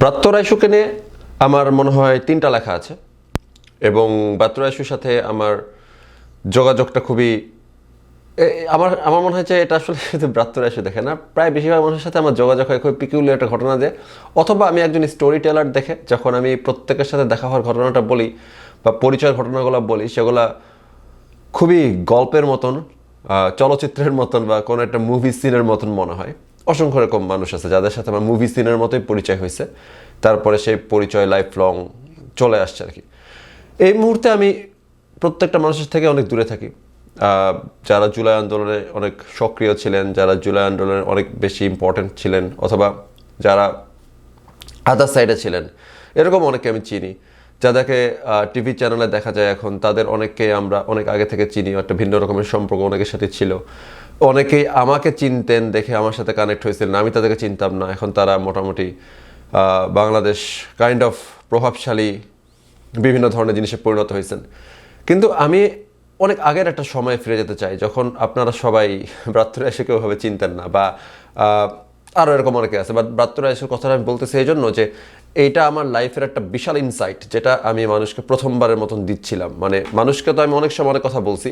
ব্রাত্য রাইসুকে নিয়ে আমার মনে হয় তিনটা লেখা আছে। এবং ব্রাত্য রাইসুর সাথে আমার যোগাযোগটা খুবই আমার আমার মনে হয় যে এটা আসলে শুধু ব্রাত্য রাইসু দেখে না, প্রায় বেশিরভাগ মানুষের সাথে আমার যোগাযোগ হয়, খুবই পিকিউলিয়ার একটা ঘটনা যে, অথবা আমি একজন স্টোরি টেলার দেখে, যখন আমি প্রত্যেকের সাথে দেখা হওয়ার ঘটনাটা বলি, বা পরিচয়ের ঘটনাগুলো বলি, সেগুলা খুবই গল্পের মতন চলচ্চিত্রের মতন, বা কোনো একটা মুভি সিনের মতন মনে হয়। অসংখ্য রকম মানুষ আছে যাদের সাথে আমার মুভি সিনের মতোই পরিচয় হয়েছে। তারপরে সেই পরিচয় লাইফ লং চলে আসছে আর কি এই মুহূর্তে আমি প্রত্যেকটা মানুষের থেকে অনেক দূরে থাকি। যারা জুলাই আন্দোলনে অনেক সক্রিয় ছিলেন, যারা জুলাই আন্দোলনে অনেক বেশি ইম্পর্ট্যান্ট ছিলেন, অথবা যারা আদার সাইডে ছিলেন, এরকম অনেকে আমি চিনি। যাদেরকে টিভি চ্যানেলে দেখা যায় এখন, তাদের অনেককে আমরা অনেক আগে থেকে চিনি, একটা ভিন্ন রকমের সম্পর্ক অনেকের সাথে ছিল। অনেকেই আমাকে চিনতেন, দেখে আমার সাথে কানেক্ট হয়েছিলেন। আমি তাদেরকে চিনতাম না। এখন তারা মোটামুটি বাংলাদেশ কাইন্ড অফ প্রভাবশালী, বিভিন্ন ধরনের জিনিসে পরিণত হয়েছেন। কিন্তু আমি অনেক আগের একটা সময় ফিরে যেতে চাই, যখন আপনারা সবাই ব্রাত্রা এসে কেউভাবে চিনতেন না বা আরও এরকম অনেকে আছে। বা ব্রাত্রা এসে কথাটা আমি বলতেছি এই জন্য যে এইটা আমার লাইফের একটা বিশাল ইনসাইট যেটা আমি মানুষকে প্রথমবারের মতন দিচ্ছিলাম। মানে মানুষকে তো আমি অনেক সময় অনেক কথা বলছি,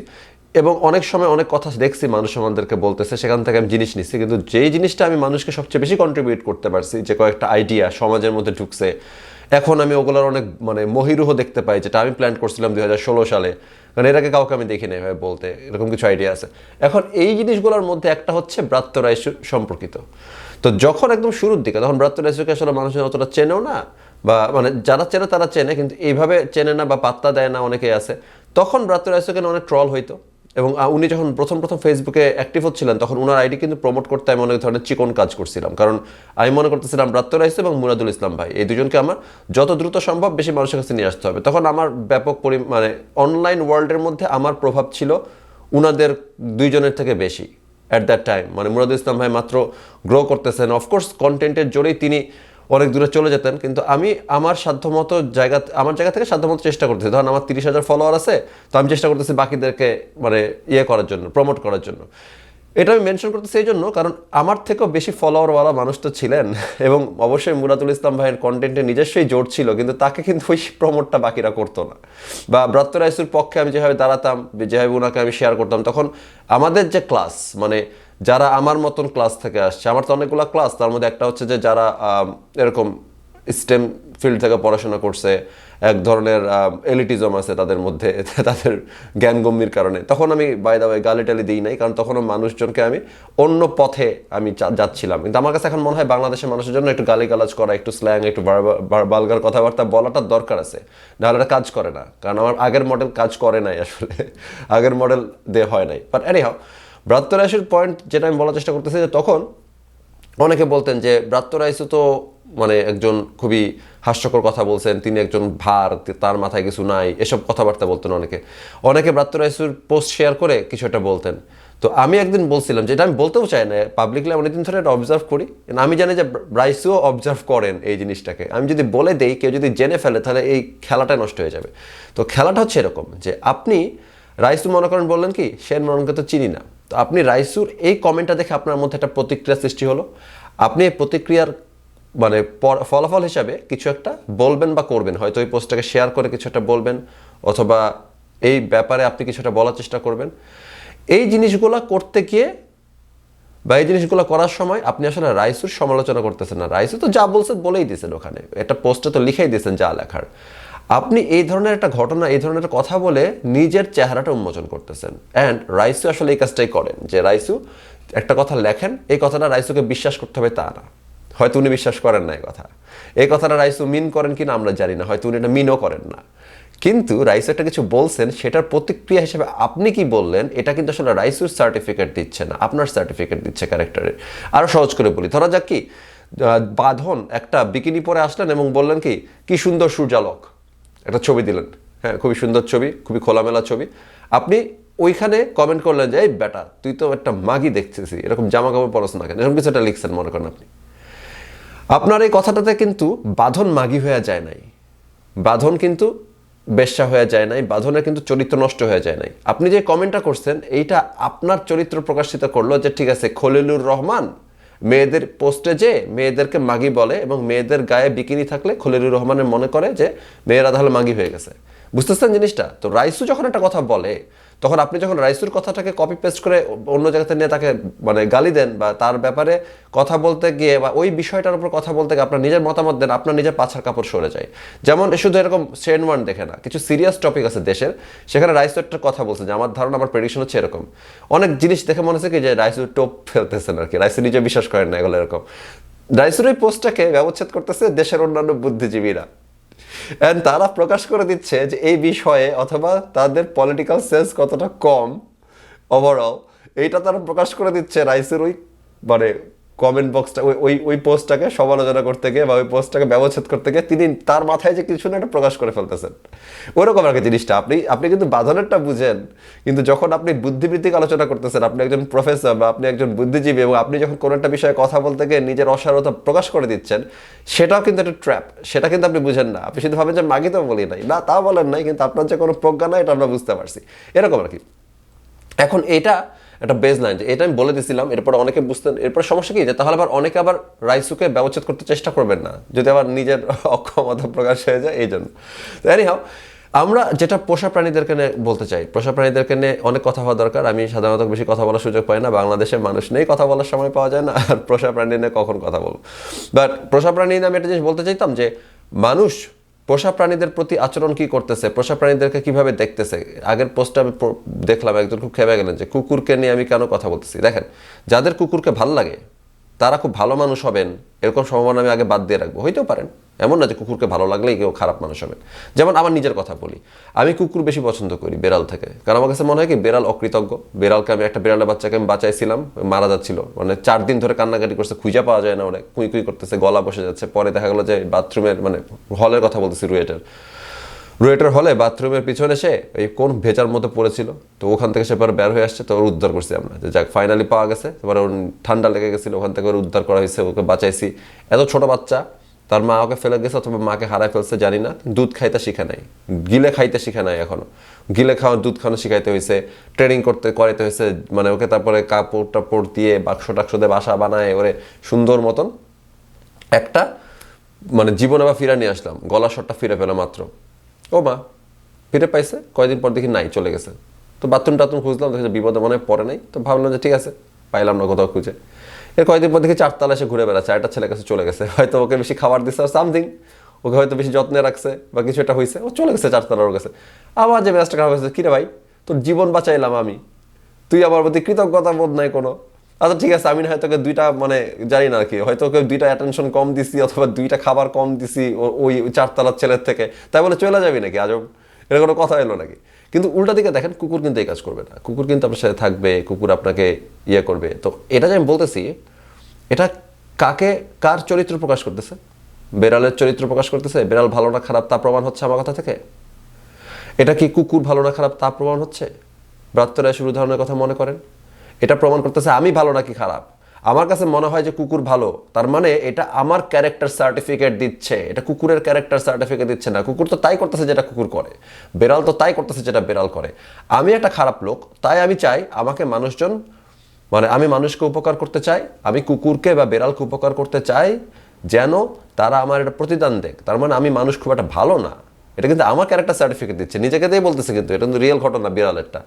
এবং অনেক সময় অনেক কথা দেখছি মানুষ আমাদেরকে বলতেছে, সেখান থেকে আমি জিনিস নিচ্ছি। কিন্তু যেই জিনিসটা আমি মানুষকে সবচেয়ে বেশি কন্ট্রিবিউট করতে পারছি, যে কয়েকটা আইডিয়া সমাজের মধ্যে ঢুকছে, এখন আমি ওগুলোর অনেক মানে মহিরুহ দেখতে পাই, যেটা আমি প্ল্যান করছিলাম দুই ষোলো সালে। কারণ এর আগে কাউকে আমি দেখি নাই ভাবে বলতে, এরকম কিছু আইডিয়া আছে। এখন এই জিনিসগুলোর মধ্যে একটা হচ্ছে ব্রাত্য রাইসু সম্পর্কিত। তো যখন একদম শুরুর দিকে, তখন ব্রাত্য রাইসুকে আসলে মানুষের অতটা চেনেও না, বা মানে যারা চেনে তারা চেনে, কিন্তু এইভাবে চেনে না বা পাত্তা দেয় না অনেকেই আছে। তখন ব্রাত্য রাইসুকে নিয়ে অনেক ট্রল হইতো। এবং উনি যখন প্রথম প্রথম ফেসবুকে অ্যাক্টিভ হচ্ছিলেন, তখন ওনার আইডি কিন্তু প্রমোট করতে আমি অনেক ধরনের চিকন কাজ করছিলাম। কারণ আমি মনে করতেছিলাম ব্রাত্য রাইস এবং মুরাদুল ইসলাম ভাই, এই দুজনকে আমার যত দ্রুত সম্ভব বেশি মানুষের কাছে নিয়ে আসতে হবে। তখন আমার ব্যাপক পরি মানে অনলাইন ওয়ার্ল্ডের মধ্যে আমার প্রভাব ছিল উনাদের দুইজনের থেকে বেশি। অ্যাট দ্যাট টাইম মানে মুরাদুল ইসলাম ভাই মাত্র গ্রো করতেছেন। অফকোর্স কন্টেন্টের জোরেই তিনি অনেক দূরে চলে যেতেন, কিন্তু আমি আমার সাধ্যমতো জায়গা, আমার জায়গা থেকে সাধ্যমতো চেষ্টা করতেছি। ধরেন, আমার তিরিশ হাজার ফলোয়ার আছে, তো আমি চেষ্টা করতেছি বাকিদেরকে মানে ইয়ে করার জন্য প্রমোট করার জন্য। এটা আমি মেনশন করতেছি এই জন্য, কারণ আমার থেকেও বেশি ফলোয়ারওয়ালা মানুষ তো ছিলেন এবং অবশ্যই মুরাদুল ইসলাম ভাইয়ের কন্টেন্টে নিজস্বই জোর ছিল, কিন্তু তাকে কিন্তু ওই প্রমোটটা বাকিরা করতো না। বা ব্রাত্য রাইসুর পক্ষে আমি যেভাবে দাঁড়াতাম, যেভাবে ওনাকে আমি শেয়ার করতাম, তখন আমাদের যে ক্লাস মানে যারা আমার মতন ক্লাস থেকে আসছে, আমার তো অনেকগুলো ক্লাস তার মধ্যে একটা হচ্ছে যে যারা এরকম স্টেম ফিল্ড থেকে পড়াশোনা করছে এক ধরনের এলিটিজম আছে তাদের মধ্যে, তাদের জ্ঞানগম্যির কারণে। তখন আমি বাই দা গালি টালি দিই নাই, কারণ তখনও মানুষজনকে আমি অন্য পথে আমি যাচ্ছিলাম। কিন্তু আমার কাছে এখন মনে হয় বাংলাদেশের মানুষের জন্য একটু গালিগালাজ করা, একটু স্ল্যাং একটু বালগার কথাবার্তা বলাটা দরকার আছে। নাহলে এটা কাজ করে না, কারণ আমার আগের মডেল কাজ করে নাই আসলে। আগের মডেল দিয়ে হয় নাই। বাট এনি হাও ব্রাত্য রাশির পয়েন্ট যেটা আমি বলার চেষ্টা করতেছি যে তখন অনেকে বলতেন যে, ব্রাত্য রাইসু তো মানে একজন খুবই হাস্যকর কথা বলছেন, তিনি একজন ভার, তার মাথায় কিছু নাই, এসব কথাবার্তা বলতেন অনেকে। অনেকে ব্রাত্য রাইসুর পোস্ট শেয়ার করে কিছু একটা বলতেন। তো আমি একদিন বলছিলাম, যেটা আমি বলতেও চাই না পাবলিকলি অনেকদিন ধরে এটা অবজার্ভ করি আমি জানি যে ব্রাইসুও অবজার্ভ করেন এই জিনিসটাকে। আমি যদি বলে দেই, কেউ যদি জেনে ফেলে, তাহলে এই খেলাটা নষ্ট হয়ে যাবে। তো খেলাটা হচ্ছে এরকম যে, আপনি রাইসু মনে করেন বললেন কি সেন মরণকে তো চিনি না। তো আপনি রাইসুর এই কমেন্টটা দেখে আপনার মধ্যে একটা প্রতিক্রিয়া সৃষ্টি হলো। আপনি এই প্রতিক্রিয়ার মানে ফলাফল হিসাবে কিছু একটা বলবেন বা করবেন। হয়তো এই পোস্টটাকে শেয়ার করে কিছু একটা বলবেন অথবা এই ব্যাপারে আপনি কিছুটা বলার চেষ্টা করবেন। এই জিনিসগুলো করতে গিয়ে বা এই জিনিসগুলো করার সময় আপনি আসলে রাইসুর সমালোচনা করতেছেন না। রাইসু তো যা বলছেন বলেই দিয়েছেন ওখানে। একটা পোস্টে তো লিখেই দিয়েছেন যা লেখার। আপনি এই ধরনের একটা ঘটনা, এই ধরনের একটা কথা বলে নিজের চেহারাটা উন্মোচন করতেছেন। অ্যান্ড রাইসু আসলে এই কাজটাই করেন যে রাইসু একটা কথা লেখেন, এই কথাটা রাইসুকে বিশ্বাস করতে হবে তা না। হয়তো উনি বিশ্বাস করেন না এই কথা। এই কথাটা রাইসু মিন করেন কিনা আমরা জানি না, হয়তো উনি এটা মিনও করেন না। কিন্তু রাইসু একটা কিছু বলছেন, সেটার প্রতিক্রিয়া হিসেবে আপনি কি বললেন, এটা কিন্তু আসলে রাইসুর সার্টিফিকেট দিচ্ছে না, আপনার সার্টিফিকেট দিচ্ছে ক্যারেক্টারের আরও সহজ করে বলি, ধরা যাক কি বাঁধন একটা বিকিনি পরে আসলেন এবং বললেন কি কি সুন্দর সূর্যালোক। একটা ছবি দিলেন। হ্যাঁ খুবই সুন্দর ছবি, খুবই খোলামেলা ছবি। আপনি ওইখানে কমেন্ট করলেন যে, এই বেটা, তুই তো একটা মাগি দেখতেছি। এরকম জামা কাপড় পরস না কেন? এরকম কিছু একটা লিখছেন, মনে করেন আপনি। আপনার এই কথাটাতে কিন্তু বাঁধন মাগি হয়ে যায় নাই। বাঁধন কিন্তু বেশ্যা হয়ে যায় নাই। বাঁধনের কিন্তু চরিত্র নষ্ট হয়ে যায় নাই। আপনি যে কমেন্টটা করছেন, এইটা আপনার চরিত্র প্রকাশিত করল যে, ঠিক আছে, খলিলুর রহমান মেয়েদের পোস্টে যে মেয়েদেরকে মাগি বলে এবং মেয়েদের গায়ে বিকিনি থাকলে খলিলুর রহমানের মনে করে যে মেয়েরা তাহলে মাগি হয়ে গেছে। বুঝতেছেন জিনিসটা? তো রাইসু যখন একটা কথা বলে তখন আপনি যখন রাইসুর কথাটাকে কপি পেস্ট করে অন্য জায়গাতে নিয়ে তাকে মানে গালি দেন বা তার ব্যাপারে কথা বলতে গিয়ে বা ওই বিষয়টার উপর কথা বলতে গিয়ে আপনার নিজের মতামত দেন, আপনার নিজের পাছার কাপড় সরে যায়। যেমন শুধু এরকম সেন ওয়ান দেখে না, কিছু সিরিয়াস টপিক আছে দেশের। সেখানে রাইসু একটা কথা বলছে যে, আমার ধারণা, আমার প্রেডিকশন হচ্ছে এরকম। অনেক জিনিস দেখে মনে হচ্ছে কি যে রাইসু টোপ ফেলতেছেন আর কি। রাইসু নিজে বিশ্বাস করেন না এগুলো এরকম। রাইসুর এই পোস্টটাকে ব্যবচ্ছেদ করতেছে দেশের অন্যান্য বুদ্ধিজীবীরা। অ্যান্ড তারা প্রকাশ করে দিচ্ছে যে এই বিষয়ে অথবা তাদের পলিটিক্যাল সেন্স কতটা কম ওভারঅল এইটা তারা প্রকাশ করে দিচ্ছে রাইসের ওই মানে কমেন্ট বক্সটা ওই ওই পোস্টটাকে সমালোচনা করতে গিয়ে বা ওই পোস্টটাকে ব্যবচ্ছেদ করতে গিয়ে তিনি তার মাথায় যে কিছু না একটা প্রকাশ করে ফেলতেছেন। ওরকম আর কি জিনিসটা। আপনি আপনি কিন্তু বাঁধনেরটা বুঝেন, কিন্তু যখন আপনি বুদ্ধিবৃত্তিক আলোচনা করতেছেন, আপনি একজন প্রফেসর বা আপনি একজন বুদ্ধিজীবী এবং আপনি যখন কোনো একটা বিষয়ে কথা বলতে গিয়ে নিজের অসারতা প্রকাশ করে দিচ্ছেন, সেটাও কিন্তু একটা ট্র্যাপ সেটা কিন্তু আপনি বুঝেন না। আপনি শুধু ভাবেন যে মাগি তো বলি নাই। না, তা বলেন নাই, কিন্তু আপনার যে কোনো প্রজ্ঞা নাই, এটা আমরা বুঝতে পারছি। এরকম আর কি। এখন এটা একটা বেজ লাইন যে, এটা আমি বলে দিছিলাম, এরপর অনেকে বুঝতেন এরপর সমস্যা কি? যে, তাহলে আবার অনেকে আবার রাইসুকে ব্যবচ্ছেদ করতে চেষ্টা করবেন না, যদি আবার নিজের অক্ষমতা প্রকাশ হয়ে যায়, এই জন্য। তো এনিহাও আমরা যেটা পোষা প্রাণীদেরকে নিয়ে বলতে চাই, পোষা প্রাণীদেরকে নিয়ে অনেক কথা হওয়া দরকার। আমি সাধারণত বেশি কথা বলার সুযোগ পাই না, বাংলাদেশের মানুষ নেই কথা বলার সময় পাওয়া যায় না, আর পোষা প্রাণী নিয়ে কখন কথা বলব? বাট পোষা প্রাণী নিয়ে আমি একটা জিনিস বলতে চাইতাম যে, মানুষ পোষা প্রাণীদের প্রতি আচরণ কি করতেছে? পোষা প্রাণীদেরকে কীভাবে দেখতেছে? আগের পোস্টটা আমি দেখলাম, একজন খুব খেপে গেলেন যে, কুকুরকে নিয়ে আমি কেন কথা বলতেছি? দেখেন, যাদের কুকুরকে ভালো লাগে, তারা খুব ভালো মানুষ হবেন, এরকম সম্ভাবনা আমি আগে বাদ দিয়ে রাখব। হইতেও পারেন। এমন না যে কুকুরকে ভালো লাগলেই কেউ খারাপ মানুষ হবেন যেমন আমার নিজের কথা বলি। আমি কুকুর বেশি পছন্দ করি বেড়াল থেকে। কারণ আমার কাছে মনে হয় কি, বেড়াল অকৃতজ্ঞ। বেড়ালকে আমি একটা বেড়ালের বাচ্চাকে আমি বাঁচাইছিলাম, মারা যাচ্ছিল। মানে চার দিন ধরে কান্নাকাটি করছে, খুঁজে পাওয়া যায় না ওরা, কুই কুই করতেছে, গলা বসে যাচ্ছে। পরে দেখা গেলো যে বাথরুমের মানে হলের কথা বলতেছি রুয়েটের। রুয়েটের হলে বাথরুমের পিছনে সে এই কোন ভেজার মতো পড়েছিল। তো ওখান থেকে সে পরে বের হয়ে আসছে, তো ওর উদ্ধার করছি আমরা। যে যাক ফাইনালি পাওয়া গেছে। এবার ওর ঠান্ডা লেগে গেছিল, ওখান থেকে ওর উদ্ধার করা হয়েছে, ওকে বাঁচাইছি। এত ছোট বাচ্চা তার মা ওকে ফেলে গেছে অথবা মাকে হারায় ফেলছে, জানি না। দুধ খাইতে শিখে নাই। গিলে খাইতে শিখে নাই এখনও। গিলে খাওয়া, দুধ খাওয়ানো শিখাইতে হয়েছে ট্রেনিং করতে, করাইতে হয়েছে মানে ওকে তারপরে কাপড় টাপড় দিয়ে বাক্স টাক্স দিয়ে বাসা বানায়, ওরে সুন্দর মতন। একটা মানে জীবনে আবার ফিরে নিয়ে আসলাম। গলা শটটা ফিরে পেলাম মাত্র। ও মা, ফিরে পাইছে? কয়দিন পর দেখি নাই, চলে গেছে। তো বাথরুম টাথরুম খুঁজলাম, দেখে বিপদে মনে পড়ে নাই। তো ভাবলাম যে ঠিক আছে, পাইলাম না কোথাও খুঁজে। এর কয়েকদিন পর দেখি চারতলা এসে ঘুরে বেড়াচ্ছে একটা ছেলে কাছে চলে গেছে। হয়তো ওকে বেশি খাবার দিচ্ছে সামথিং ওকে হয়তো বেশি যত্নে রাখছে বা কিছু একটা হয়েছে ও চলে গেছে চারতলার ওর কাছে। আমার যে ম্যাচটা খারাপ হয়েছে কিরে ভাই, তোর জীবন বাঁচাইলাম আমি। তুই আমার প্রতি কৃতজ্ঞতা বোধ নাই কোনো। আচ্ছা ঠিক আছে আমি হয়তো ওকে দুইটা মানে জানি না আর কি, হয়তো ওকে দুইটা অ্যাটেনশন কম দিছি অথবা দুইটা খাবার কম দিছি ওই চারতলার ছেলের থেকে। তাই বলে চলে যাবি নাকি আজব? এটা কোনো কথা এলো নাকি? কিন্তু উল্টা দিকে দেখেন কুকুর কিন্তু এই কাজ করবে না। কুকুর কিন্তু আপনার সাথে থাকবে, কুকুর আপনাকে ইয়ে করবে। তো এটা যে আমি বলতেছি, এটা কাকে, কার চরিত্র প্রকাশ করতেছে? বেড়ালের চরিত্র প্রকাশ করতেছে? বেড়াল ভালো না খারাপ তা প্রমাণ হচ্ছে আমার কথা থেকে? এটা কি কুকুর ভালো না খারাপ তা প্রমাণ হচ্ছে? ব্রাত্যরা শুরু ধরনের কথা মনে করেন? এটা প্রমাণ করতেছে আমি ভালো নাকি খারাপ? আমার কাছে মনে হয় যে কুকুর ভালো। তার মানে এটা আমার ক্যারেক্টার সার্টিফিকেট দিচ্ছে। এটা কুকুরের ক্যারেক্টার সার্টিফিকেট দিচ্ছে না। কুকুর তো তাই করতেছে যেটা কুকুর করে। বেড়াল তো তাই করতেছে যেটা বেড়াল করে। আমি একটা খারাপ লোক, তাই আমি চাই আমাকে মানুষজন মানে আমি মানুষকে উপকার করতে চাই, আমি কুকুরকে বা বেড়ালকে উপকার করতে চাই যেন তারা আমার একটা প্রতিদান দেখ তার মানে আমি মানুষ খুব একটা ভালো না। এটা কিন্তু আমার ক্যারেক্টার সার্টিফিকেট দিচ্ছে। নিজেকে দিয়ে বলতেছে কিন্তু, এটা কিন্তু রিয়েল ঘটনা, বিড়ালেরটা।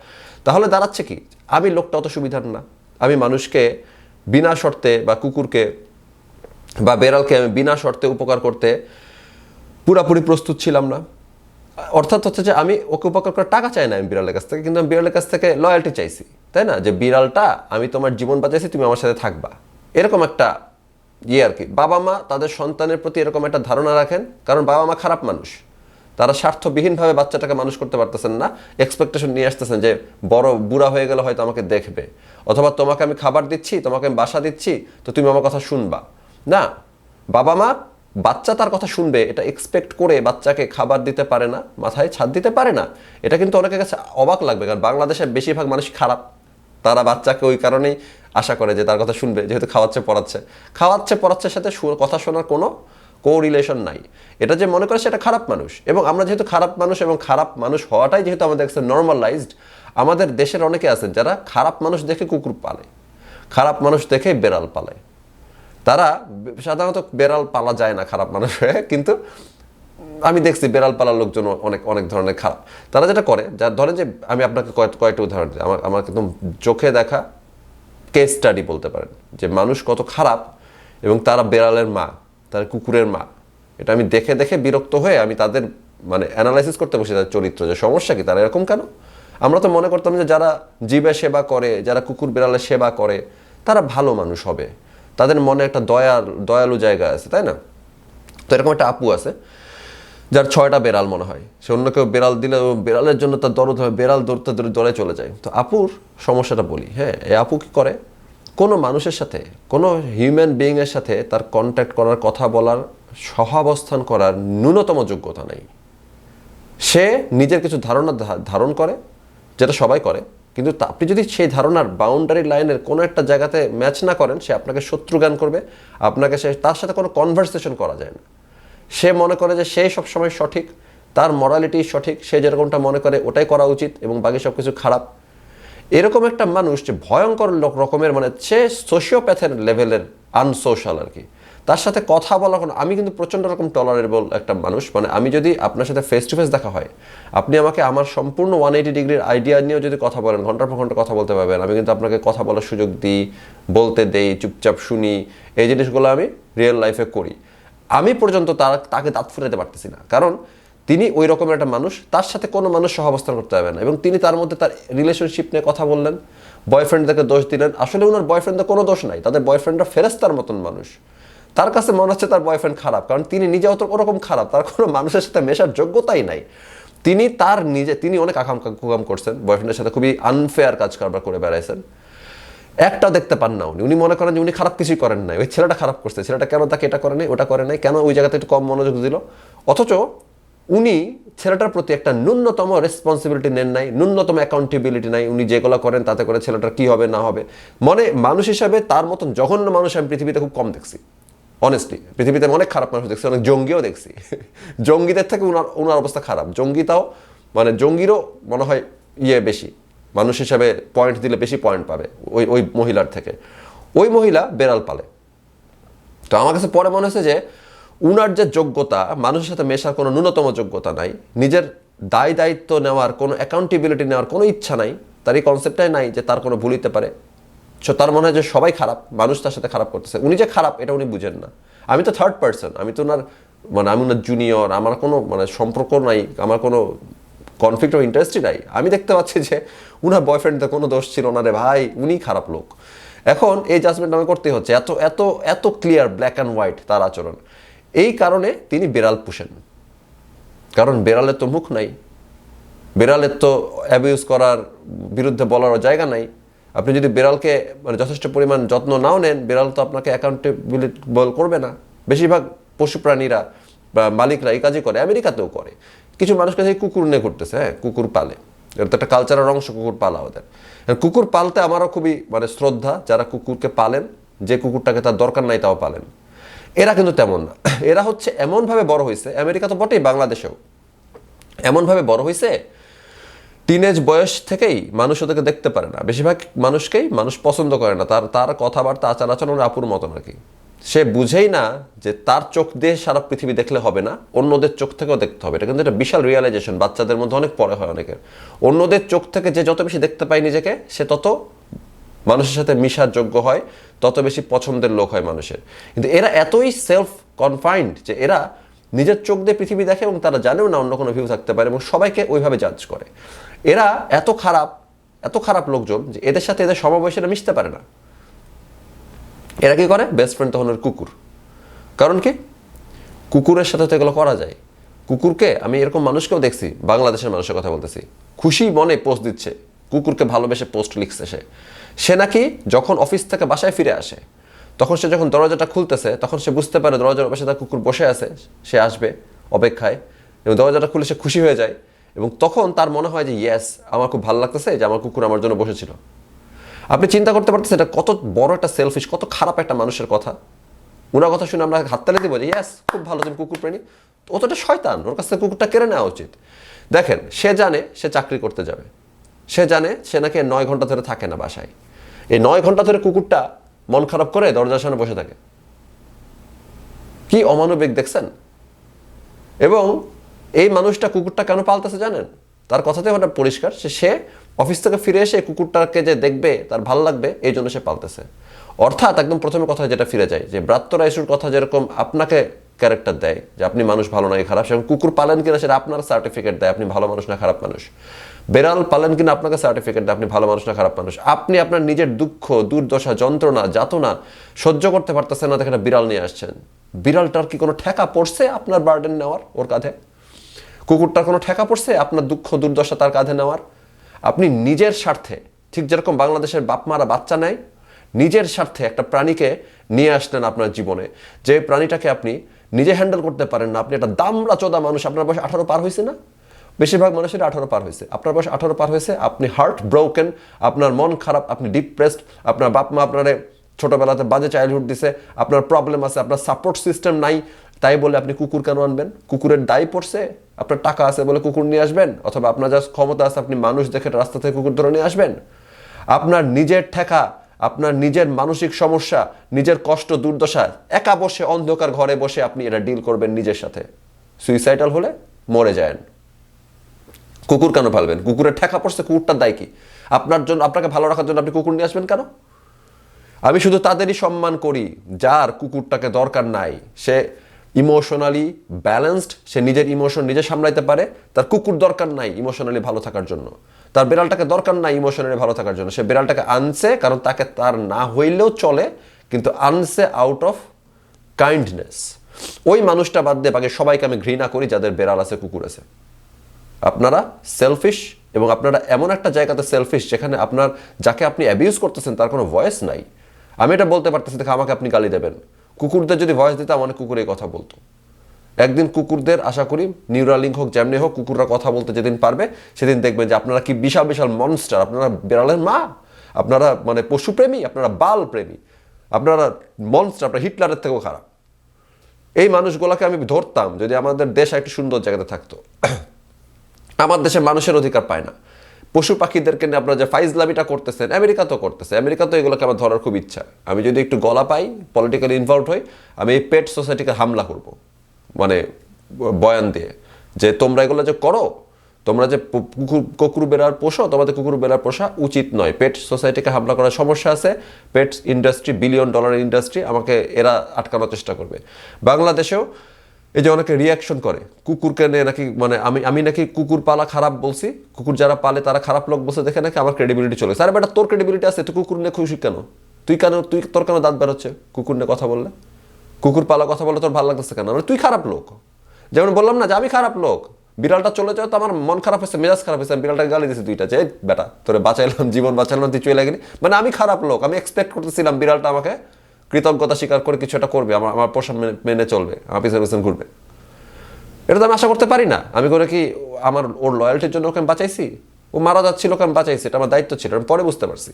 তাহলে দাঁড়াচ্ছে কি? আমি লোকটা অত সুবিধার না। আমি মানুষকে বিনা শর্তে বা কুকুরকে বা বেড়ালকে আমি বিনা শর্তে উপকার করতে পুরাপুরি প্রস্তুত ছিলাম না। অর্থাৎ হচ্ছে যে আমি ওকে উপকার করার টাকা চাই না আমি বিড়ালের কাছ থেকে, কিন্তু আমি বিড়ালের কাছ থেকে লয়্যালটি চাইছি, তাই না? যে বিড়ালটা আমি তোমার জীবন বাঁচাইছি, তুমি আমার সাথে থাকবা। এরকম একটা ইয়ে আর কি। বাবা মা তাদের সন্তানের প্রতি এরকম একটা ধারণা রাখেন, কারণ বাবা মা খারাপ মানুষ। তারা স্বার্থবিহীনভাবে বাচ্চাটাকে মানুষ করতে পারতেছেন না। এক্সপেকটেশন নিয়ে আসতেছেন যে বড় বুড়া হয়ে গেলে হয়তো আমাকে দেখবে। অথবা তোমাকে আমি খাবার দিচ্ছি, তোমাকে আমি বাসা দিচ্ছি, তো তুমি আমার কথা শুনবা। না, বাবা মা বাচ্চা তার কথা শুনবে, এটা এক্সপেক্ট করে বাচ্চাকে খাবার দিতে পারে না, মাথায় ছাদ দিতে পারে না। এটা কিন্তু অনেকের কাছে অবাক লাগবে, কারণ বাংলাদেশের বেশিরভাগ মানুষ খারাপ। তারা বাচ্চাকে ওই কারণেই আশা করে যে তার কথা শুনবে, যেহেতু খাওয়াচ্ছে, পড়াচ্ছে। খাওয়াচ্ছে পড়াচ্ছে সাথে কথা শোনার কোনো কো রিলেশন নাই। এটা যে মনে করে সেটা খারাপ মানুষ। এবং আমরা যেহেতু খারাপ মানুষ এবং খারাপ মানুষ হওয়াটাই যেহেতু আমাদের কাছে নর্মালাইজড আমাদের দেশের অনেকে আছেন যারা খারাপ মানুষ দেখে কুকুর পালে, খারাপ মানুষ দেখে বেড়াল পালে। তারা সাধারণত বেড়াল পালা যায় না খারাপ মানুষ হয়ে, কিন্তু আমি দেখছি বেড়াল পালার লোকজন অনেক অনেক ধরনের খারাপ। তারা যেটা করে, যা ধরেন যে আমি আপনাকে কয়েক- কয়েকটা উদাহরণ দিই। আমার আমার একদম চোখে দেখা কেস স্টাডি বলতে পারেন। যে মানুষ কত খারাপ এবং তারা বেড়ালের মা। তারা কুকুরের মা। এটা আমি দেখে দেখে বিরক্ত হয়ে আমি তাদের মানে অ্যানালাইসিস করতে বসে তাদের চরিত্র, যে সমস্যা কি, তারা এরকম কেন? আমরা তো মনে করতাম যে যারা জীবে সেবা করে, যারা কুকুর বিড়ালের সেবা করে, তারা ভালো মানুষ হবে। তাদের মনে একটা দয়া দয়ালু জায়গা আছে, তাই না? তো এরকম একটা আপু আছে, যার ছয়টা বেড়াল মনে হয়। সে অন্য কেউ বেড়াল দিলে বেড়ালের জন্য তার দরদ হয়, বেড়াল দৌড়তে দৌড়ে দৌড়ে চলে যায়। তো আপুর সমস্যাটা বলি হ্যাঁ এই আপু কী করে? কোনো মানুষের সাথে, কোনো হিউম্যান বিইংয়ের সাথে তার কন্ট্যাক্ট করার, কথা বলার, সহাবস্থান করার ন্যূনতম যোগ্যতা নেই। সে নিজের কিছু ধারণা ধারণ করে, যেটা সবাই করে, কিন্তু আপনি যদি সেই ধারণার বাউন্ডারি লাইনের কোনো একটা জায়গাতে ম্যাচ না করেন, সে আপনাকে শত্রু জ্ঞান করবে, আপনাকে সে, তার সাথে কোনো কনভারসেশন করা যায় না। সে মনে করে যে সে সবসময় সঠিক, তার মরালিটি সঠিক, সে যেরকমটা মনে করে ওটাই করা উচিত এবং বাকি সব কিছু খারাপ। এরকম একটা মানুষ যে ভয়ঙ্কর রকমের মানে সে সোশিওপ্যাথের লেভেলের আনসোশ্যাল আর কি। তার সাথে কথা বলা কোনো আমি কিন্তু প্রচণ্ড রকম টলারেবল একটা মানুষ। মানে আমি যদি আপনার সাথে ফেস টু ফেস দেখা হয়, আপনি আমাকে আমার সম্পূর্ণ ওয়ান এইটি ডিগ্রির আইডিয়া নিয়েও যদি কথা বলেন, ঘণ্টার পর ঘণ্টা কথা বলতে পারবেন, আমি কিন্তু আপনাকে কথা বলার সুযোগ দিই, বলতে দেই, চুপচাপ শুনি, এই জিনিসগুলো আমি রিয়েল লাইফে করি। আমি পর্যন্ত তার তাকে দাঁত ফুটাতে পারতেছি না। কারণ তিনি ওই রকমের একটা মানুষ, তার সাথে কোনো মানুষ সহাবস্থান করতে পারবে না। এবং তিনি তার মধ্যে তার রিলেশনশিপ নিয়ে কথা বললেন বয়ফ্রেন্ডদেরকে দোষ দিলেন। আসলে ওনার বয়ফ্রেন্ডদের কোনো দোষ নাই, তাদের বয়ফ্রেন্ডরা ফেরেস্তার মতন মানুষ। তার কাছে মনে হচ্ছে তার বয়ফ্রেন্ড খারাপ, কারণ তিনি নিজে অত ওরকম খারাপ, তার কোনো মানুষের সাথে মেশার যোগ্যতাই নাই। তিনি তার নিজে তিনি অনেক আকাম কুকাম করছেন বয়ফ্রেন্ডের সাথে খুবই আনফেয়ার কাজ কারবার করে বেড়াইছেন। একটা দেখতে পান না উনি। উনি মনে করেন যে উনি খারাপ কিছুই করেন নাই। ওই ছেলেটা খারাপ করছে, ছেলেটা কেন তাকে এটা করে নাই ওটা করে নাই কেন ওই জায়গাতে একটু কম মনোযোগ দিল? অথচ উনি ছেলেটার প্রতি একটা ন্যূনতম রেসপন্সিবিলিটি নেন নাই, ন্যূনতম অ্যাকাউন্টেবিলিটি নাই। উনি যেগুলো করেন, তাতে করে ছেলেটার কি হবে, না হবে। মনে মানুষ হিসাবে তার মতন জঘন্য মানুষ আমি পৃথিবীতে খুব কম দেখছি। অনেস্টলি পৃথিবীতে অনেক খারাপ মানুষ দেখছি, অনেক জঙ্গিও দেখছি। জঙ্গিদের থেকে উনার উনার অবস্থা খারাপ। জঙ্গিতাও মানে জঙ্গিরও মনে হয় ইয়ে বেশি। মানুষ হিসাবে পয়েন্ট দিলে বেশি পয়েন্ট পাবে ওই ওই মহিলার থেকে। ওই মহিলা বেড়াল পালে। তো আমার কাছে পরে মনে হয়েছে যে উনার যে যোগ্যতা, মানুষের সাথে মেশার কোনো ন্যূনতম যোগ্যতা নাই, নিজের দায় দায়িত্ব নেওয়ার কোনো অ্যাকাউন্টেবিলিটি নেওয়ার কোনো ইচ্ছা নাই, তার এই কনসেপ্টটাই নাই যে তার কোনো ভুলিতে পারে। সো তার মনে হয় যে সবাই খারাপ, মানুষ তার সাথে খারাপ করতেছে। উনি যে খারাপ, এটা উনি বুঝেন না। আমি তো থার্ড পার্সন আমি তো ওনার মানে আমি ওনার জুনিয়র আমার কোনো মানে সম্পর্ক নাই, আমার কোনো কনফ্লিক্ট অফ ইন্টারেস্টই নাই। আমি দেখতে পাচ্ছি যে উনার বয়ফ্রেন্ডদের কোনো দোষ ছিল না রে ভাই উনি খারাপ লোক। এখন এই জাজমেন্ট আমি করতেই হচ্ছে। এত এত এত ক্লিয়ার ব্ল্যাক অ্যান্ড হোয়াইট তার আচরণ। এই কারণে তিনি বিড়াল পুষেন। কারণ বেড়ালের তো মুখ নাই। বেড়ালের তো অ্যাবিউজ করার বিরুদ্ধে বলারও জায়গা নাই। আপনি যদি বিড়ালকে মানে যথেষ্ট পরিমাণ যত্ন নাও নেন, বিড়াল তো আপনাকে অ্যাকাউন্টেবল করবে না। বেশিরভাগ পশু প্রাণীরা বা মালিকরা এই কাজই করে, আমেরিকাতেও করে। কিছু মানুষকে সেই কুকুর নিয়ে করতেছে হ্যাঁ কুকুর পালে। এটা তো একটা কালচারের অংশ, কুকুর পালা ওদের। কুকুর পালতে আমারও খুবই মানে শ্রদ্ধা, যারা কুকুরকে পালেন, যে কুকুরটাকে তার দরকার নাই তাও পালেন। এরা কিন্তু তেমন না। এরা হচ্ছে এমনভাবে বড় হয়েছে আমেরিকা তো বটেই, বাংলাদেশেও। এমনভাবে বড় হয়েছে টিনেজ বয়স থেকেই মানুষ ওদেরকে দেখতে পারে না। বেশিরভাগ মানুষকেই মানুষ পছন্দ করে না। তার তার কথাবার্তা, আচার আচরণ আপুর মতন আর কি। সে বুঝেই না যে তার চোখ দিয়ে সারা পৃথিবী দেখলে হবে না, অন্যদের চোখ থেকেও দেখতে হবে। এটা কিন্তু একটা বিশাল রিয়ালাইজেশন বাচ্চাদের মধ্যে অনেক পরে হয় অনেকের। অন্যদের চোখ থেকে যে যত বেশি দেখতে পায় নিজেকে, সে তত মানুষের সাথে মিশার যোগ্য হয়, তত বেশি পছন্দের লোক হয় মানুষের। কিন্তু এরা এতই সেলফ কনফাইন্ড যে এরা নিজের চোখ দিয়ে পৃথিবী দেখে এবং তারা জানেও না অন্য কোনো ভিউ থাকতে পারে এবং সবাইকে ওইভাবে জাজ করে। এরা এত খারাপ এত খারাপ লোকজন যে এদের সাথে এদের সমবয়সীরা মিশতে পারে না। এরা কি করে? বেস্ট ফ্রেন্ড তখন ওর কুকুর। কারণ কি? কুকুরের সাথে তো এগুলো করা যায়। কুকুরকে আমি এরকম মানুষকেও দেখছি, বাংলাদেশের মানুষের কথা বলতেছি। খুশি মনে পোস্ট দিচ্ছে। কুকুরকে ভালোবেসে পোস্ট লিখছে সে। সে নাকি যখন অফিস থেকে বাসায় ফিরে আসে, তখন সে যখন দরজাটা খুলতেছে, তখন সে বুঝতে পারে দরজার পাশে তার কুকুর বসে আছে, সে আসবে অপেক্ষায় এবং দরজাটা খুলে সে খুশি হয়ে যায় এবং তখন তার মনে হয় যে ইয়েস আমার খুব ভালো লাগতেছে যে আমার কুকুর আমার জন্য বসেছিল। আপনি চিন্তা করতে পারতেছেন, এটা কত বড় একটা সেলফিশ কত খারাপ একটা মানুষের কথা। ওনার কথা শুনে আমরা হাততালি দিব যে ইয়াস খুব ভালো তুমি কুকুর প্রেমী। তো শয়তান, ওর কাছ থেকে কুকুরটা কেড়ে নেওয়া উচিত। দেখেন, সে জানে সে চাকরি করতে যাবে। সে জানে সে নাকি নয় ঘণ্টা ধরে থাকে না বাসায়। এই নয় ঘণ্টা ধরে কুকুরটা মন খারাপ করে দরজার সামনে বসে থাকে। কি অমানবিক দেখছেন? এবং এই মানুষটা কুকুরটা কেন পালতেছে জানেন? তার কথাতে ওটা পরিষ্কার। সে সে অফিস থেকে ফিরে এসে কুকুরটাকে যে দেখবে, তার ভালো লাগবে, এই জন্য সে পালতেছে। অর্থাৎ একদম প্রথমে কথা যেটা ফিরে যায়, যে ব্রাত্য রাইসুর কথা যেরকম আপনাকে ক্যারেক্টার দেয়, যে আপনি মানুষ ভালো নয়, খারাপ, সেরকম কুকুর পালেন কিনা সেটা আপনার সার্টিফিকেট দেয়, আপনি ভালো মানুষ না, খারাপ মানুষ। বেড়াল পালেন কিনা আপনাকে সার্টিফিকেট আপনি ভালো মানুষ না, খারাপ মানুষ। আপনি আপনার নিজের দুঃখ, দুর্দশা, যন্ত্রণা, যাতনা সহ্য করতে পারতেছেন না দেখে একটা বিড়াল নিয়ে আসছেন। বিড়ালটার কি কোনো ঠেকা পড়ছে আপনার বার্ডেন নেওয়ার ওর কাঁধে? কুকুরটার কোনো ঠেকা পড়ছে আপনার দুঃখ, দুর্দশা তার কাঁধে নেওয়ার? আপনি নিজের স্বার্থে, ঠিক যেরকম বাংলাদেশের বাপ মারা বাচ্চা নেয়, নিজের স্বার্থে একটা প্রাণীকে নিয়ে আসলেন আপনার জীবনে। যে প্রাণীটাকে আপনি নিজে হ্যান্ডেল করতে পারেন না, আপনি একটা দামড়া চোদা মানুষ, আপনার বয়স আঠারো পার হয়েছে না? বেশিরভাগ মানুষের আঠারো পার হয়েছে। আপনার বয়স আঠারো পার হয়েছে, আপনি হার্ট ব্রোকেন আপনার মন খারাপ, আপনি ডিপ্রেসড আপনার বাপ মা আপনারে ছোটবেলাতে বাজে চাইল্ডহুড দিছে, আপনার প্রবলেম আছে, আপনার সাপোর্ট সিস্টেম নাই, তাই বলে আপনি কুকুর কেন আনবেন? কুকুরের দায় পড়ছে, আপনার টাকা আছে বলে কুকুর নিয়ে আসবেন, অথবা আপনার যা ক্ষমতা আছে, আপনি মানুষ দেখে রাস্তা থেকে কুকুর ধরে নিয়ে আসবেন। আপনার নিজের ঠেকা, আপনার নিজের মানসিক সমস্যা, নিজের কষ্ট, দুর্দশা, একা বসে অন্ধকার ঘরে বসে আপনি এটা ডিল করবেন নিজের সাথে। সুইসাইডাল হলে মরে যায়েন কুকুর কেন পালবেন? কুকুরের ঠেকা পড়ছে, কুকুরটার দায় কি? আপনার জন্য আপনাকে ভালো রাখার জন্য আপনি কুকুর নিয়ে আসবেন কেন? আমি শুধু তাদেরই সম্মান করি, যার কুকুরটাকে দরকার নাই। সে ইমোশনালি ব্যালেন্সড, সে নিজের ইমোশন নিজে সামলাইতে পারে, তার কুকুর দরকার নাই ইমোশনালি ভালো থাকার জন্য। তার বিড়ালটাকে দরকার নাই ইমোশনালি ভালো থাকার জন্য। সে বিড়ালটাকে আনছে, কারণ তাকে তার না হইলেও চলে, কিন্তু আনছে আউট অফ কাইন্ডনেস ওই মানুষটা বাদ দিয়ে বাকি সবাইকে আমি ঘৃণা করি, যাদের বেড়াল আছে, কুকুর আছে। আপনারা সেলফিশ এবং আপনারা এমন একটা জায়গাতে সেলফিশ যেখানে আপনার যাকে আপনি অ্যাবিউজ করতেছেন তার কোনো ভয়েস নাই। আমি এটা বলতে পারতেছি, দেখে, আমাকে আপনি গালি দেবেন। কুকুরদের যদি ভয়েস দিতাম, অনেক কুকুর এই কথা বলতো। একদিন কুকুরদের, আশা করি নিউরালিঙ্ক হোক, যেমনি হোক, কুকুররা কথা বলতে যেদিন পারবে, সেদিন দেখবেন যে আপনারা কি বিশাল বিশাল মনস্টার আপনারা বিড়ালের মা, আপনারা মানে পশুপ্রেমী আপনারা বাল প্রেমী, আপনারা মনস্টার আপনারা হিটলারের থেকেও খারাপ। এই মানুষগুলোকে আমি ধরতাম যদি আমাদের দেশ একটু সুন্দর জায়গাতে থাকতো। আমার দেশের মানুষের অধিকার পায় না। পশু পাখিদেরকে নিয়ে আপনারা যে ফাইজলামিটা করতেছেন, আমেরিকা তো করতেছে, আমেরিকা তো এগুলোকে আমার ধরার খুব ইচ্ছা। আমি যদি একটু গলা পাই পলিটিক্যালি ইনভলভ হই, আমি এই পেট সোসাইটিকে হামলা করব। মানে বয়ান দিয়ে যে তোমরা এগুলো যে করো, তোমরা যে কুকুর কুকুর বেড়ার পোষো, তোমাদের কুকুর বেড়ার পোষা উচিত নয়। পেট সোসাইটিকে হামলা করার সমস্যা আছে পেট ইন্ডাস্ট্রি বিলিয়ন ডলারের ইন্ডাস্ট্রি আমাকে এরা আটকানোর চেষ্টা করবে। বাংলাদেশেও এই যে অনেকে রিয়াকশন করে, কুকুরকে নিয়ে নাকি মানে আমি আমি নাকি কুকুর পালা খারাপ বলছি, কুকুর যারা পালে তারা খারাপ লোক বসে দেখে নাকি আমার ক্রেডিবিলিটি চলে। আরে বেটা, তোর ক্রেডিবিলিটি আছে তুই কুকুর নিয়ে খুশি কেন? তুই কেন, তুই, তোর কেন দাঁত বেরোচ্ছে কুকুর নিয়ে কথা বললে? কুকুর পালা কথা বলে তোর ভালো লাগতেছে কেন? মানে তুই খারাপ লোক। যেমন বললাম না যে আমি খারাপ লোক। বিড়ালটা চলে যাও তো আমার মন খারাপ হয়েছে, মেজাজ খারাপ হয়েছে, আমি বিড়ালটাকে গালি দিয়েছি দুইটা, যে বেটা, তোরে বাঁচাইলাম, জীবন বাঁচাইলাম, তুই চলে গেলি। মানে আমি খারাপ লোক, আমি এক্সপেক্ট করতেছিলাম বিড়ালটা আমাকে কৃতজ্ঞতা স্বীকার করে কিছু একটা করবে, আমার আমার পোষা মেনে- মেনে চলবে, আমার পিছনে পিছনে ঘুরবে। এটা তো আমি আশা করতে পারি না। আমি করে কি আমার ওর লয়্যালটির জন্য ওকে আমি বাঁচাইছি? ও মারা যাচ্ছিল ওকে আমি বাঁচাইছি, এটা আমার দায়িত্ব ছিল, আমি পরে বুঝতে পারছি।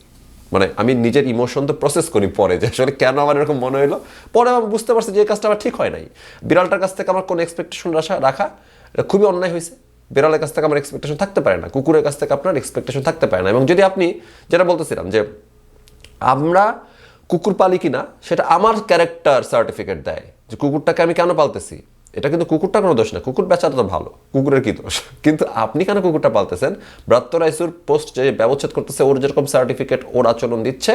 মানে আমি নিজের ইমোশন তো প্রসেস করি পরে, যে আসলে কেন আমার এরকম মনে হলো পরে আমি বুঝতে পারছি যে এই কাজটা আমার ঠিক হয় নাই। বিড়ালটার কাছ থেকে আমার কোনো এক্সপেকটেশন রাখা রাখা, এটা খুবই অন্যায় হয়েছে। বিড়ালের কাছ থেকে আমার এক্সপেকটেশন থাকতে পারে না, কুকুরের কাছ থেকে আপনার এক্সপেকটেশন থাকতে পারে না। এবং যদি আপনি, যেটা বলতেছিলাম যে আমরা কুকুর পালি কি না সেটা আমার ক্যারেক্টার সার্টিফিকেট দেয় যে কুকুরটাকে আমি কেন পালতেছি। এটা কিন্তু কুকুরটা কোনো দোষ না, কুকুর বেচাটা তো ভালো, কুকুরের কি দোষ? কিন্তু আপনি কেন কুকুরটা পালতেছেন? ব্রাত্য রাইসুর পোস্ট যে ব্যবচ্ছেদ করতেছে, ওর যেরকম সার্টিফিকেট ওর আচরণ দিচ্ছে,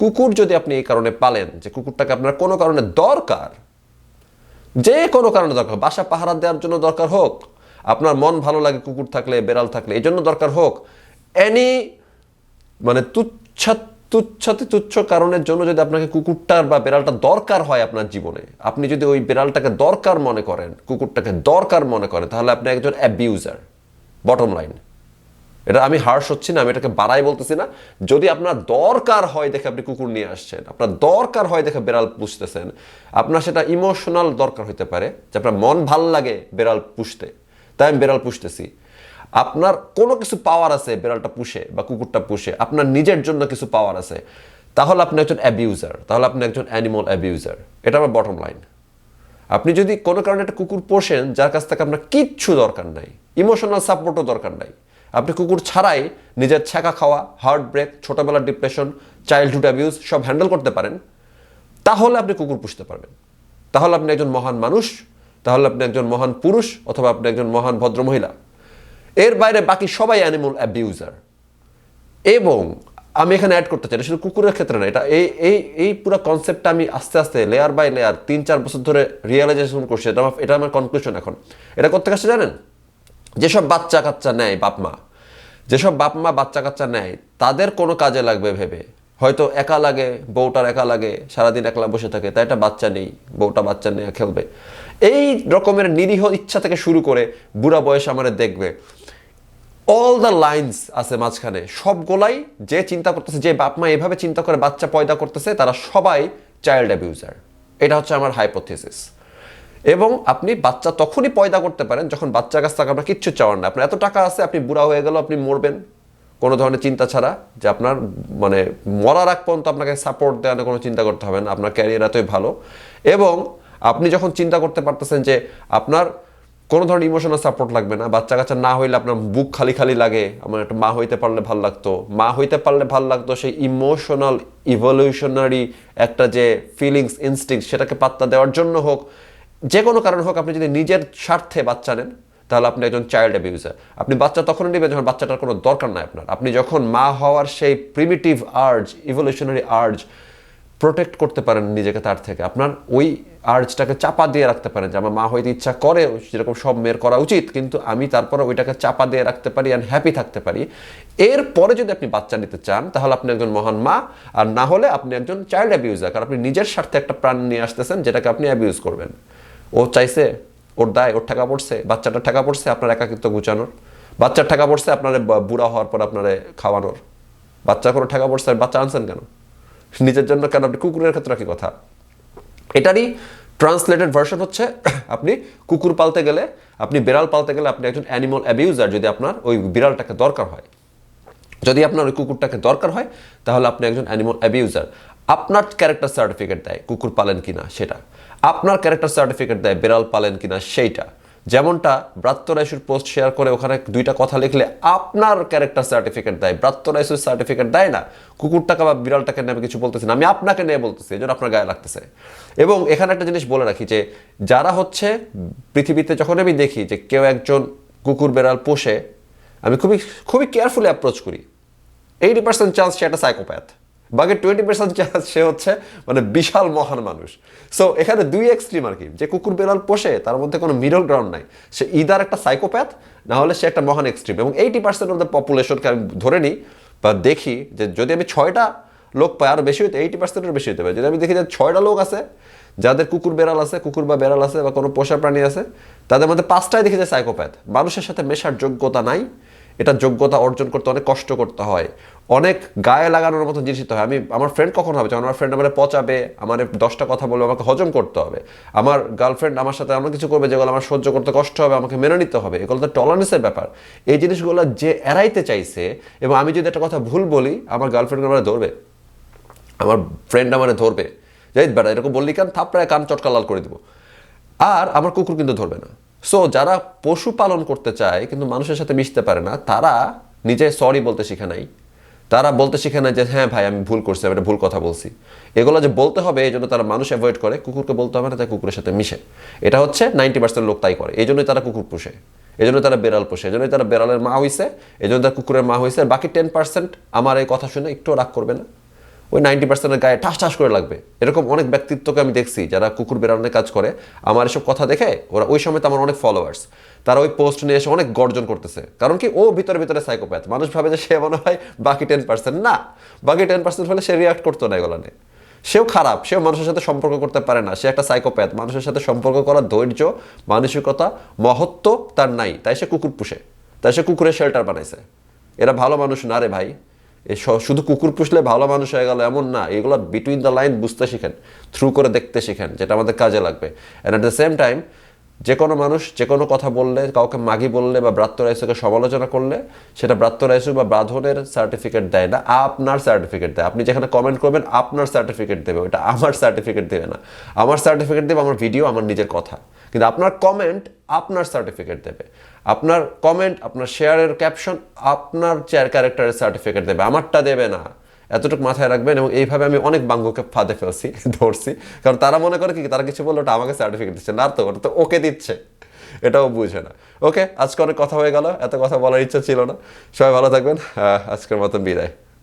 কুকুর যদি আপনি এই কারণে পালেন যে কুকুরটাকে আপনার কোনো কারণে দরকার, যে কোনো কারণে দরকার বাসা পাহারা দেওয়ার জন্য দরকার হোক, আপনার মন ভালো লাগে কুকুর থাকলে, বেড়াল থাকলে, এই জন্য দরকার হোক এনি মানে তুচ্ছ তুচ্ছাতি তুচ্ছ কারণের জন্য যদি আপনাকে কুকুরটার বা বেড়ালটা দরকার হয় আপনার জীবনে, আপনি যদি ওই বেড়ালটাকে দরকার মনে করেন, কুকুরটাকে দরকার মনে করেন, তাহলে আপনি একজন অ্যাবিউজার বটম লাইন এটা আমি হার্শ হচ্ছি না, আমি এটাকে বাড়াই বলতেছি না। যদি আপনার দরকার হয় দেখে আপনি কুকুর নিয়ে আসছেন, আপনার দরকার হয় দেখে বেড়াল পুষতেছেন, আপনার সেটা ইমোশনাল দরকার হতে পারে, যে আপনার মন ভালো লাগে বেড়াল পুষতে। তাই আমি বেড়াল পুষতেছি। আপনার কোনো কিছু পাওয়ার আছে, বেড়ালটা পুষে বা কুকুরটা পুষে, আপনার নিজের জন্য কিছু পাওয়ার আছে, তাহলে আপনি একজন অ্যাবিউজার তাহলে আপনি একজন অ্যানিমাল অ্যাবিউজার এটা আমার বটম লাইন আপনি যদি কোনো কারণে একটা কুকুর পোষেন, যার কাছ থেকে আপনার কিচ্ছু দরকার নাই ইমোশনাল সাপোর্টও দরকার নাই, আপনি কুকুর ছাড়াই নিজের ছ্যাঁকা খাওয়া হার্ট ব্রেক ছোটবেলার ডিপ্রেশন চাইল্ডহুড অ্যাবিউজ সব হ্যান্ডেল করতে পারেন, তাহলে আপনি কুকুর পুষতে পারবেন। তাহলে আপনি একজন মহান মানুষ, তাহলে আপনি একজন মহান পুরুষ, অথবা আপনি একজন মহান ভদ্র মহিলা এর বাইরে বাকি সবাই অ্যানিমাল অ্যাবিউজার এবং আমি এখানে অ্যাড করতে চাই শুধু কুকুরের ক্ষেত্রে না, এটা এই এই এই পুরো কনসেপ্টটা আমি আস্তে আস্তে লেয়ার বাই লেয়ার তিন, চার বছর ধরে রিয়েলাইজেশন করছি, এটা আমার এটা আমার কনক্লুশন এখন। এটা করতে কাছে জানেন? যেসব বাচ্চা কাচ্চা নেয় বাপ মা, যেসব বাপ মা বাচ্চা কাচ্চা নেয়, তাদের কোনো কাজে লাগবে ভেবে। হয়তো একা লাগে, বউটার একা লাগে, সারাদিন একলা বসে থাকে, তাই একটা বাচ্চা নেই, বউটা বাচ্চা নিয়ে খেলবে। এই রকমের নিরীহ ইচ্ছা থেকে শুরু করে বুড়া বয়স আমার দেখবে। অল দ্য লাইন্স আছে মাঝখানে। সবগুলাই যে চিন্তা করতেছে, যে বাপ মা এভাবে চিন্তা করে বাচ্চা পয়দা করতেছে, তারা সবাই চাইল্ড অ্যাবিউজার এটা হচ্ছে আমার হাইপোথিসিস এবং আপনি বাচ্চা তখনই পয়দা করতে পারেন যখন বাচ্চার কাছ থেকে আপনার কিচ্ছু চাওয়ার না। আপনার এত টাকা আছে, আপনি বুড়া হয়ে গেল আপনি মরবেন। কোনো ধরনের চিন্তা ছাড়া যে আপনার মানে মরার আগ পর্যন্ত আপনাকে সাপোর্ট দেওয়া দেওয়ার কোনো চিন্তা করতে হবে না। আপনার ক্যারিয়ার এতই ভালো। এবং আপনি যখন চিন্তা করতে পারতেছেন যে আপনার কোনো ধরনের ইমোশনাল সাপোর্ট লাগবে না। বাচ্চা কাচ্চা না হইলে আপনার বুক খালি খালি লাগে। আমার একটা মা হইতে পারলে ভালো লাগতো। মা হইতে পারলে ভালো লাগতো সেই ইমোশনাল ইভলিউশনারি একটা যে ফিলিংস ইনস্টিংস সেটাকে পাত্তা দেওয়ার জন্য হোক, যে কোনো কারণ হোক, আপনি যদি নিজের স্বার্থে বাচ্চা নেন, তাহলে আপনি একজন চাইল্ড অ্যাবিউজার আপনি বাচ্চা তখনই নেবেন যখন বাচ্চাটার কোনো দরকার নাই আপনার। আপনি যখন মা হওয়ার সেই primitive urge evolutionary urge protect করতে পারেন নিজেকে তার থেকে। আপনার ওই আর্জটাকে চাপা দিয়ে রাখতে পারেন যে, আমার মা হইতে ইচ্ছা করে যেরকম সব মেয়ের করা উচিত, কিন্তু আমি তারপরে ওইটাকে চাপা দিয়ে রাখতে পারি অ্যান্ড হ্যাপি থাকতে পারি। এরপরে যদি আপনি বাচ্চা নিতে চান, তাহলে আপনি একজন মহান মা, আর না হলে আপনি একজন চাইল্ড অ্যাবিউজার কারণ আপনি নিজের স্বার্থে একটা প্রাণ নিয়ে আসতেছেন যেটাকে আপনি অ্যাবিউজ করবেন। ও চাইছে, ওর দায়, ওর টাকা পড়ছে, বাচ্চাটার টাকা পড়ছে আপনার একাকিত্ব গুছানোর। বাচ্চার টাকা পড়ছে আপনার বুড়া হওয়ার পর আপনারে খাওয়ানোর। বাচ্চা কোনো টাকা পড়ছে আর বাচ্চা আনছেন কেন? নিজের জন্য কেন আপনি কুকুরের ক্ষেত্রে কি কথা। এটারই ট্রান্সলেটেড ভার্সন হচ্ছে, আপনি কুকুর পালতে গেলে, আপনি বিড়াল পালতে গেলে আপনি একজন অ্যানিমাল অ্যাবিউজার যদি আপনার ওই বিড়ালটাকে দরকার হয়। যদি আপনার ওই কুকুরটাকে দরকার হয়, তাহলে আপনি একজন অ্যানিমাল অ্যাবিউজার আপনার ক্যারেক্টার সার্টিফিকেট দেয় কুকুর পালেন কিনা সেটা। আপনার ক্যারেক্টার সার্টিফিকেট দেয় বিড়াল পালেন কিনা সেইটা। যেমনটা ব্রাত্য রাইসুর পোস্ট শেয়ার করে ওখানে দুইটা কথা লিখলে আপনার ক্যারেক্টার সার্টিফিকেট দেয়। ব্রাত্য রাইসুর সার্টিফিকেট দেয় না। কুকুরটাকে বা বিড়ালটাকে নিয়ে আমি কিছু বলতেছি না। আমি আপনাকে নিয়ে বলতেছি, এই জন্য আপনার গায়ে লাগতেছে। এবং এখানে একটা জিনিস বলে রাখি যে, যারা হচ্ছে পৃথিবীতে যখন আমি দেখি যে কেউ একজন কুকুর বেড়াল পোষে, আমি খুবই খুবই কেয়ারফুলি অ্যাপ্রোচ করি। এইটি পার্সেন্ট চান্স সে একটা সাইকোপ্যাথ বাকি টোয়েন্টি পার্সেন্ট সে হচ্ছে মানে বিশাল মহান মানুষ। সো এখানে দুই এক্সট্রিম আর কি, যে কুকুর বেড়াল পোষে, তার মধ্যে কোনো মিডল গ্রাউন্ড নাই। সে ইদার একটা সাইকোপ্যাথ না হলে সে একটা মহান এক্সট্রিম এবং এইটি পার্সেন্ট অফ দ্য পপুলেশনকে আমি ধরে নিই বা দেখি যে যদি আমি ছয়টা লোক পাই আরও বেশি হইতে এইটি পার্সেন্টের বেশি হতে পারে। যদি আমি দেখি যে ছয়টা লোক আছে, যাদের কুকুর বেড়াল আছে, কুকুর বা বেড়াল আছে বা কোনো পোষা প্রাণী আছে, তাদের মধ্যে পাঁচটায় দেখি যে সাইকোপ্যাথ মানুষের সাথে মেশার যোগ্যতা নাই। এটা যোগ্যতা অর্জন করতে অনেক কষ্ট করতে হয়। অনেক গায়ে লাগানোর মতো জিনিস হয়। আমি, আমার ফ্রেন্ড কখন হবে? যখন আমার ফ্রেন্ড আমার পচাবে, আমার দশটা কথা বলবে, আমাকে হজম করতে হবে। আমার গার্লফ্রেন্ড আমার সাথে এমন কিছু করবে যেগুলো আমার সহ্য করতে কষ্ট হবে, আমাকে মেনে নিতে হবে। এগুলো তো টলারেন্সের ব্যাপার। এই জিনিসগুলো যে এড়াইতে চাইছে, এবং আমি যদি একটা কথা ভুল বলি, আমার গার্লফ্রেন্ড আমার ধরবে। আমার ফ্রেন্ড আমার ধরবে। যাই বেড়া এরকম বললি কান? থাপড়ায় কান চটকা লাল করে দিব। আর আমার কুকুর কিন্তু ধরবে না। সো যারা পশু পালন করতে চায়, কিন্তু মানুষের সাথে মিশতে পারে না, তারা নিজে সরি বলতে শিখে নাই। তারা বলতে শিখে না যে হ্যাঁ ভাই, আমি ভুল করছি, আমি ভুল কথা বলছি। এগুলো যে বলতে হবে, এই জন্য তারা মানুষ অ্যাভয়েড করে, কুকুরকে বলতে হবে না তাই কুকুরের সাথে মিশে। এটা হচ্ছে নাইনটি পার্সেন্ট লোক তাই করে, এই জন্যই তারা কুকুর পোষে, এই জন্য তারা বেড়াল পোষে, এই জন্যই তারা বেড়ালের মা হয়েছে এই জন্য তারা কুকুরের মা হয়েছে আর বাকি টেন পার্সেন্ট আমার এই কথা শুনে একটু রাগ করবে না। ওই নাইনটি পার্সেন্টের গায়ে ঠাস ঠাস করে লাগবে। এরকম অনেক ব্যক্তিত্বকে আমি দেখছি যারা কুকুর বেড়ানোর কাজ করে। আমার এসব কথা দেখে ওরা ওই সময় তো আমার অনেক ফলোয়ার্স তারা ওই পোস্ট নিয়ে এসে অনেক গর্জন করতেছে। কারণ কি ও ভিতরে ভিতরে সাইকোপ্যাথ মানুষ ভাবে যে সে মনে হয় বাকি টেন পার্সেন্ট না। বাকি টেন পার্সেন্ট হলে সে রিয়াক্ট করতো না এগুলো নিয়ে। সেও খারাপ। সেও মানুষের সাথে সম্পর্ক করতে পারে না। সে একটা সাইকোপ্যাথ মানুষের সাথে সম্পর্ক করার ধৈর্য, মানসিকতা, মহত্ব তার নাই। তাই সে কুকুর পুষে। তাই সে কুকুরের শেল্টার বানাইছে। এরা ভালো মানুষ না রে ভাই। শুধু কুকুর পুষলে ভালো মানুষ হয়ে গেল এমন না, এগুলো বিটুইন দ্য লাইন বুঝতে শিখেন থ্রু করে দেখতে শিখেন, যেটা আমাদের কাজে লাগবে। And at the same time যে কোনো মানুষ, যে কোনো কথা বললে, কাউকে মাগি বললে বা ব্রাত্য রাইসুকে সমালোচনা করলে, সেটা ব্রাত্য রাইসু বা ব্রাধনের সার্টিফিকেট দেয় না, আপনার সার্টিফিকেট দেয়। আপনি যেখানে কমেন্ট করবেন, আপনার সার্টিফিকেট দেবে ওটা আমার সার্টিফিকেট দেবে না। আমার সার্টিফিকেট দেবে, আমার ভিডিও আমার নিজের কথা। কিন্তু আপনার কমেন্ট আপনার সার্টিফিকেট দেবে। আপনার কমেন্ট আপনার শেয়ারের ক্যাপশন আপনার চেয়ার ক্যারেক্টারের সার্টিফিকেট দেবে, আমারটা দেবে না। এতটুকু মাথায় রাখবেন এবং এইভাবে আমি অনেক বাঙ্গকে ফাঁদে ফেলছি, ধরছি। কারণ তারা মনে করে কি, তারা কিছু বলল ওটা আমাকে সার্টিফিকেট দিচ্ছে। না তো, ওটা তো ওকে দিচ্ছে। এটাও বুঝে না। ওকে আজকে অনেক কথা হয়ে গেল, এত কথা বলার ইচ্ছা ছিল না। সবাই ভালো থাকবেন আজকের মতন বিদায়।